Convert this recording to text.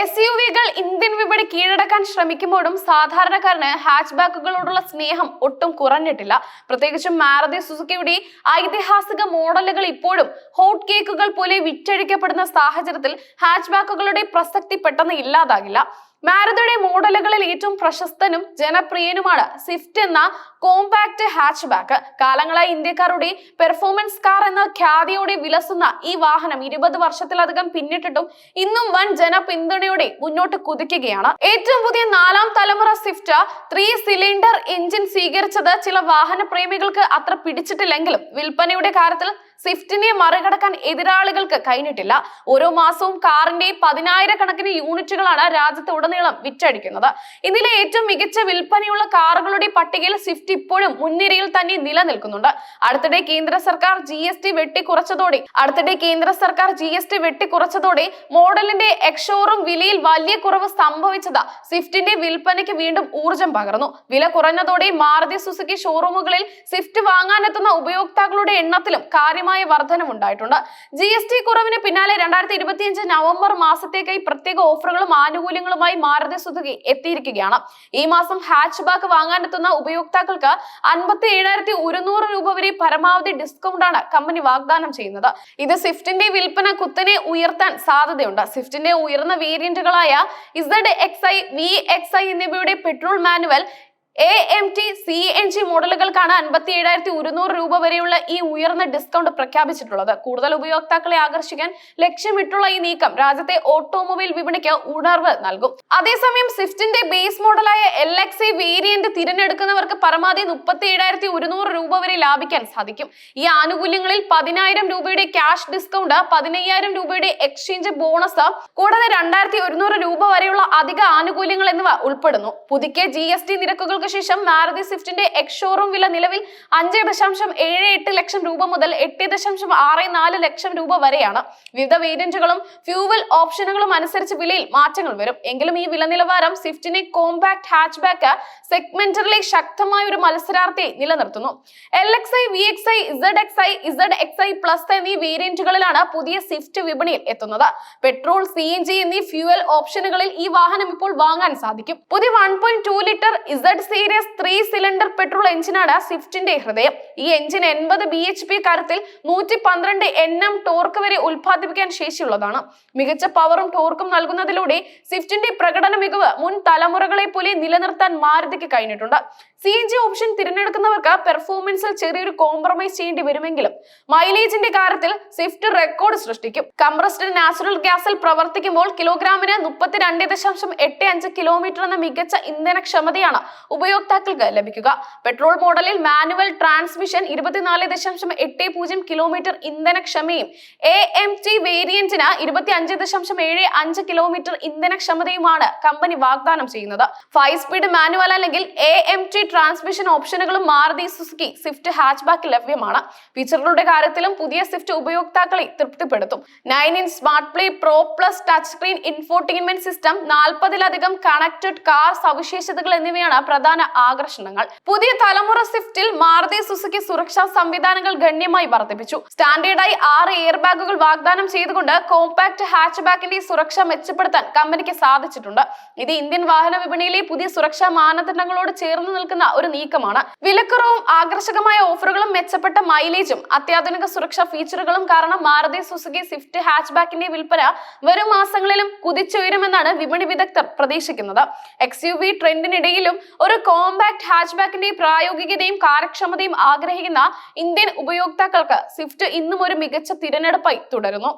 S U വികൾ Indian വിപണി കീഴടക്കാൻ ശ്രമിക്കുമ്പോഴും സാധാരണക്കാരന് ഹാച്ച് ബാക്കുകളോടുള്ള സ്നേഹം ഒട്ടും കുറഞ്ഞിട്ടില്ല. പ്രത്യേകിച്ചും മാരുതി സുസുക്കിയുടെ ഐതിഹാസിക മോഡലുകൾ ഇപ്പോഴും ഹോട്ട് കേക്കുകൾ പോലെ വിറ്റഴിക്കപ്പെടുന്ന സാഹചര്യത്തിൽ ഹാച്ച് ബാക്കുകളുടെ പ്രസക്തി പെട്ടെന്ന് ഇല്ലാതാകില്ല. മാരുതിയുടെ മോഡലുകളിൽ ഏറ്റവും പ്രശസ്തനും ജനപ്രിയനുമാണ് സ്വിഫ്റ്റ് എന്ന കോമ്പാക്ട് ഹാച്ച് ബാക്ക് കാലങ്ങളായി ഇന്ത്യക്കാരുടെ പെർഫോമൻസ് കാർ എന്ന ഖ്യാതിയോടെ വിലസുന്ന ഈ വാഹനം ഇരുപത് വർഷത്തിലധികം പിന്നിട്ടിട്ടും ഇന്നും വൻ ജനപിന്തുണയോടെ മുന്നോട്ട് കുതിക്കുകയാണ്. ഏറ്റവും പുതിയ നാലാം തലമുറ സ്വിഫ്റ്റ് ത്രീ സിലിണ്ടർ എഞ്ചിൻ സ്വീകരിച്ചത് ചില വാഹന പ്രേമികൾക്ക് അത്ര പിടിച്ചിട്ടില്ലെങ്കിലും വിൽപ്പനയുടെ കാര്യത്തിൽ സ്വിഫ്റ്റിനെ മറികടക്കാൻ എതിരാളികൾക്ക് കഴിഞ്ഞിട്ടില്ല. ഓരോ മാസവും കാറിന്റെ പതിനായിരക്കണക്കിന് യൂണിറ്റുകളാണ് രാജ്യത്ത് ഉടനീളം വിറ്റഴിക്കുന്നത്. ഇതിലെ ഏറ്റവും മികച്ച വിൽപ്പനയുള്ള കാറുകളുടെ പട്ടികയിൽ സ്വിഫ്റ്റ് ഇപ്പോഴും മുൻനിരയിൽ തന്നെ നിലനിൽക്കുന്നുണ്ട്. അടുത്തിടെ കേന്ദ്ര സർക്കാർ ജി എസ് ടി വെട്ടിക്കുറച്ചതോടെ അടുത്തിടെ കേന്ദ്ര സർക്കാർ ജി എസ് ടി വെട്ടിക്കുറച്ചതോടെ മോഡലിന്റെ എക്സോറും വിലയിൽ വലിയ കുറവ് സംഭവിച്ചത് സ്വിഫ്റ്റിന്റെ വിൽപ്പനയ്ക്ക് വീണ്ടും ഊർജം പകർന്നു. വില കുറഞ്ഞതോടെ മാരുതി സുസുക്കി ഷോറൂമുകളിൽ സ്വിഫ്റ്റ് വാങ്ങാനെത്തുന്ന ഉപയോക്താക്കളുടെ എണ്ണത്തിലും കാര്യമായ വർധനമുണ്ടായിട്ടുണ്ട്. ജി എസ് ടി കുറവിന് പിന്നാലെ രണ്ടായിരത്തി ഇരുപത്തിയഞ്ച് നവംബർ മാസത്തേക്കായി പ്രത്യേക ഓഫറുകളും ആനുകൂല്യങ്ങളുമായി മാരുതി സുസുക്കി എത്തിയിരിക്കുകയാണ്. ഈ മാസം ഹാച്ച് ബാക്ക് വാങ്ങാനെത്തുന്ന ഉപയോക്താക്കൾക്ക് അൻപത്തി ഏഴായിരത്തി ഒരുന്നൂറ് രൂപ വരെ പരമാവധി ഡിസ്കൗണ്ടാണ് കമ്പനി വാഗ്ദാനം ചെയ്യുന്നത്. ഇത് സ്വിഫ്റ്റിന്റെ വിൽപ്പന കുത്തനെ ഉയർത്താൻ സാധ്യതയുണ്ട്. സ്വിഫ്റ്റിന്റെ ഉയർന്ന വേരിയന്റുകളായ Z X I V X I എന്നിവയുടെ petrol manual A M T C N G മോഡലുകൾക്കാണ് അൻപത്തി ഏഴായിരത്തി ഒരുന്നൂറ് രൂപ വരെയുള്ള ഈ ഉയർന്ന ഡിസ്കൗണ്ട് പ്രഖ്യാപിച്ചിട്ടുള്ളത്. കൂടുതൽ ഉപയോക്താക്കളെ ആകർഷിക്കാൻ ലക്ഷ്യമിട്ടുള്ള ഈ നീക്കം രാജ്യത്തെ ഓട്ടോമൊബൈൽ വിപണിക്ക് ഉണർവ് നൽകും. അതേസമയം സ്വിഫ്റ്റിന്റെ ബേസ് മോഡലായ എൽ എക്സ് വേരിയന്റ് തിരഞ്ഞെടുക്കുന്നവർക്ക് പരമാവധി മുപ്പത്തി ഏഴായിരത്തി ഒരുന്നൂറ് രൂപ വരെ ലാഭിക്കാൻ സാധിക്കും. ഈ ആനുകൂല്യങ്ങളിൽ പതിനായിരം രൂപയുടെ ക്യാഷ് ഡിസ്കൗണ്ട് പതിനയ്യായിരം രൂപയുടെ എക്സ്ചേഞ്ച് ബോണസ് കൂടാതെ രണ്ടായിരത്തി ഒരുന്നൂറ് രൂപ വരെയുള്ള അധിക ആനുകൂല്യങ്ങൾ എന്നിവ ഉൾപ്പെടുന്നു. പുതുക്കിയ ജി എസ് ടി നിരക്കുകൾക്ക് ശേഷം മാരുതി സ്വിഫ്റ്റിന്റെ എക്സ് ഷോറൂം വില നിലവിൽ അഞ്ച് ദശാംശം ഏഴ് എട്ട് ലക്ഷം രൂപ മുതൽ എട്ട് ദശാംശം ആറ് നാല് ലക്ഷം രൂപ വരെയാണ്. വിവിധ വേരിയന്റുകളും ഫ്യൂവൽ ഓപ്ഷനുകളും അനുസരിച്ച് വിലയിൽ മാറ്റങ്ങൾ വരും. എങ്കിലും ഈ വില നിലവാരം സ്വിഫ്റ്റിനെ കോമ്പാക്ട് ഹാച്ച്ബാക്ക് ബാക്ക് സെഗ്മെന്റിലെ ശക്തമായ ഒരു മത്സരാർത്ഥിയെ നിലനിർത്തുന്നു. L X I V X I Z X I Z X I plus എന്നീ വേരിയന്റുകളിലാണ് പുതിയ സ്വിഫ്റ്റ് വിപണിയിൽ എത്തുന്നത്. പെട്രോൾ സി എൻ ജി എന്നീ ഫ്യൂവൽ ഓപ്ഷനുകളിൽ ഈ വാഹനം ഇപ്പോൾ വാങ്ങാൻ സാധിക്കും. പുതിയ one point two litre Z series three cylinder petrol എഞ്ചിനാണ് സ്വിഫ്റ്റിന്റെ ഹൃദയം. ഈ എഞ്ചിൻ എൺപത് ബി എച്ച് പി കാര്യത്തിൽ നൂറ്റി പന്ത്രണ്ട് എൻ എം ടോർക്ക് വരെ ഉൽപ്പാദിപ്പിക്കാൻ ശേഷിയുള്ളതാണ്. മികച്ച പവറും ടോർക്കും നൽകുന്നതിലൂടെ സ്വിഫ്റ്റിന്റെ പ്രകടന മികവ് മുൻ തലമുറകളെ പോലെ നിലനിർത്താൻ മാരുതിക്ക് കഴിഞ്ഞിട്ടുണ്ട്. സി എൻ ജി ഓപ്ഷൻ തിരഞ്ഞെടുക്കുന്നവർക്ക് പെർഫോമൻസിൽ ചെറിയൊരു കോംപ്രമൈസ് ചെയ്യേണ്ടി വരുമെങ്കിലും മൈലേജിന്റെ കാര്യത്തിൽ സ്വിഫ്റ്റ് റെക്കോർഡ് സൃഷ്ടിക്കും. കംപ്രസ്ഡ് നാച്ചുറൽ ഗ്യാസിൽ പ്രവർത്തിക്കുമ്പോൾ കിലോഗ്രാമിന് മുപ്പത്തിരണ്ട് ദശാംശം എട്ട് അഞ്ച് കിലോമീറ്റർ എന്ന മികച്ച ഇന്ധനക്ഷമതയാണ് ഉപയോക്താക്കൾക്ക് ലഭിക്കുക. പെട്രോൾ മോഡലിൽ മാനുവൽ ട്രാൻസ്മിഷൻ ഇരുപത്തിനാല് ദശാംശം എട്ട് പൂജ്യം കിലോമീറ്റർ ഇന്ധനക്ഷമയും എ എം ടി വേരിയന്റിന് ഇരുപത്തി അഞ്ച് ദശാംശം ഏഴ് അഞ്ച് കിലോമീറ്റർ ഇന്ധനക്ഷമതയുമാണ് കമ്പനി വാഗ്ദാനം ചെയ്യുന്നത്. ഫൈവ് സ്പീഡ് മാനുവൽ അല്ലെങ്കിൽ എ എം ടി ട്രാൻസ്മിഷൻ ഓപ്ഷനുകളും Maruti Suzuki Swift hatchback ലഭ്യമാണ്. ഫീച്ചറുകളുടെ കാര്യത്തിലും പുതിയ സ്വിഫ്റ്റ് ഉപയോക്താക്കളെ തൃപ്തിപ്പെടുത്തും. Nine inch smart play pro plus touch screen infotainment system നാൽപ്പതിലധികം connected car സവിശേഷതകൾ എന്നിവയാണ് പ്രധാന ആകർഷണങ്ങൾ. പുതിയ തലമുറ സ്വിഫ്റ്റിൽ മാറുതി സുസുക്കി സുരക്ഷാ സംവിധാനങ്ങൾ ഗണ്യമായി വർദ്ധിപ്പിച്ചു. സ്റ്റാൻഡേർഡായി ആറ് എയർ ബാഗുകൾ വാഗ്ദാനം ചെയ്തുകൊണ്ട് കോമ്പാക്ട് ഹാച്ച് ബാക്കിന്റെ സുരക്ഷ മെച്ചപ്പെടുത്താൻ കമ്പനിക്ക് സാധിച്ചിട്ടുണ്ട്. ഇത് ഇന്ത്യൻ വാഹന വിപണിയിലെ പുതിയ സുരക്ഷാ മാനദണ്ഡങ്ങളോട് ചേർന്ന് നിൽക്കുന്ന ഒരു നീക്കമാണ്. വിലക്കുറവും ആകർഷകമായ ഓഫറുകളും മെച്ചപ്പെട്ട മൈലേജും അത്യാധുനിക സുരക്ഷാ ഫീച്ചറുകളും കാരണം മാരുതി സുസുക്കി സ്വിഫ്റ്റ് ഹാച്ച്ബാക്കിന്റെ വിൽപ്പന വരും മാസങ്ങളിലും കുതിച്ചുയരുമെന്നാണ് വിപണി വിദഗ്ധർ പ്രതീക്ഷിക്കുന്നത്. എക്സ് യു വി ട്രെൻഡിനിടയിലും ഒരു കോമ്പാക്ട് ഹാച്ച്ബാക്കിന്റെ പ്രായോഗികതയും കാര്യക്ഷമതയും ആഗ്രഹിക്കുന്ന ഇന്ത്യൻ ഉപയോക്താക്കൾക്ക് സ്വിഫ്റ്റ് ഇന്നും ഒരു മികച്ച തിരഞ്ഞെടുപ്പായി തുടരുന്നു.